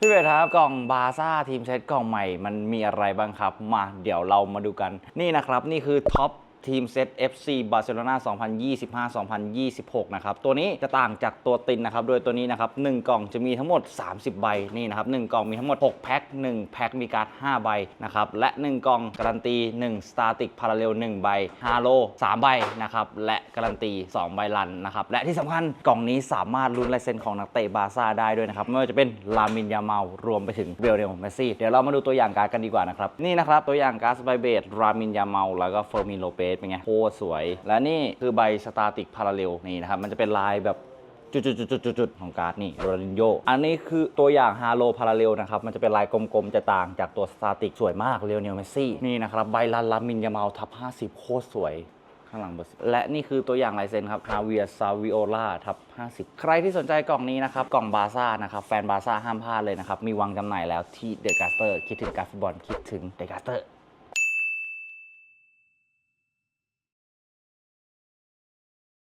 พี่เบสครับกล่องบาซ่าทีมเซตกล่องใหม่มันมีอะไรบ้างครับ มาเดี๋ยวเรามาดูกัน นี่นะครับ นี่คือท็อป ทีมเซต FC บาร์เซโลนา2025-2026 นะครับ ตัวนี้จะต่างจากตัวตินนะครับ โดยตัวนี้นะครับ 1 กล่องจะมีทั้งหมด 30 ใบ นี่นะครับ 1 กล่องมีทั้งหมด 6 แพ็ค 1 แพ็คมีการ์ด 5 ใบนะครับ และ 1 กล่องการันตี1 Static Parallel 1ใบฮาโล 3 ใบนะครับ และการันตี 2 ใบลันนะครับ และที่สำคัญกล่องนี้สามารถลุ้นลายเซ็นของนักเตะบาร์ซ่าได้ด้วยนะครับ ไม่ว่าจะเป็นลามินยาเมารวมไปถึงเบลเดลเมสซี่ เดี๋ยวเรามาดูตัวอย่างการ์ดกันดีกว่านะครับ นี่นะครับตัวอย่างการ์ดสไปเบตรามินยาเมาแล้วก็เฟอร์มินโลเปสเป็นไงโคตรสวย และนี่คือใบสตาติกพาราเรลนี่นะครับ มันจะเป็นลายแบบจุดๆๆๆของการ์ดนี่โรนัลโยอันนี้คือตัวอย่างฮาโลพาราเรลนะครับ มันจะเป็นลายกลมๆ จะต่างจากตัวสตาติกสวยมากเรียวเนลเมซี่ นี่นะครับ ใบลันลามินยาเมาทับ 50 โคตรสวยข้างหลังเบอร์สิและนี่คือตัวอย่างลายเซ็นครับฮาเวียซาวิโอลาทับ 50 ใครที่สนใจกล่องนี้นะครับ กล่องบาซ่านะครับ แฟนบาซ่าห้ามพลาดเลยนะครับ มีวางจำหน่ายแล้วที่เดอะกาสเตอร์คิดถึงการฟุตบอลคิดถึงเดอะกาสเตอร์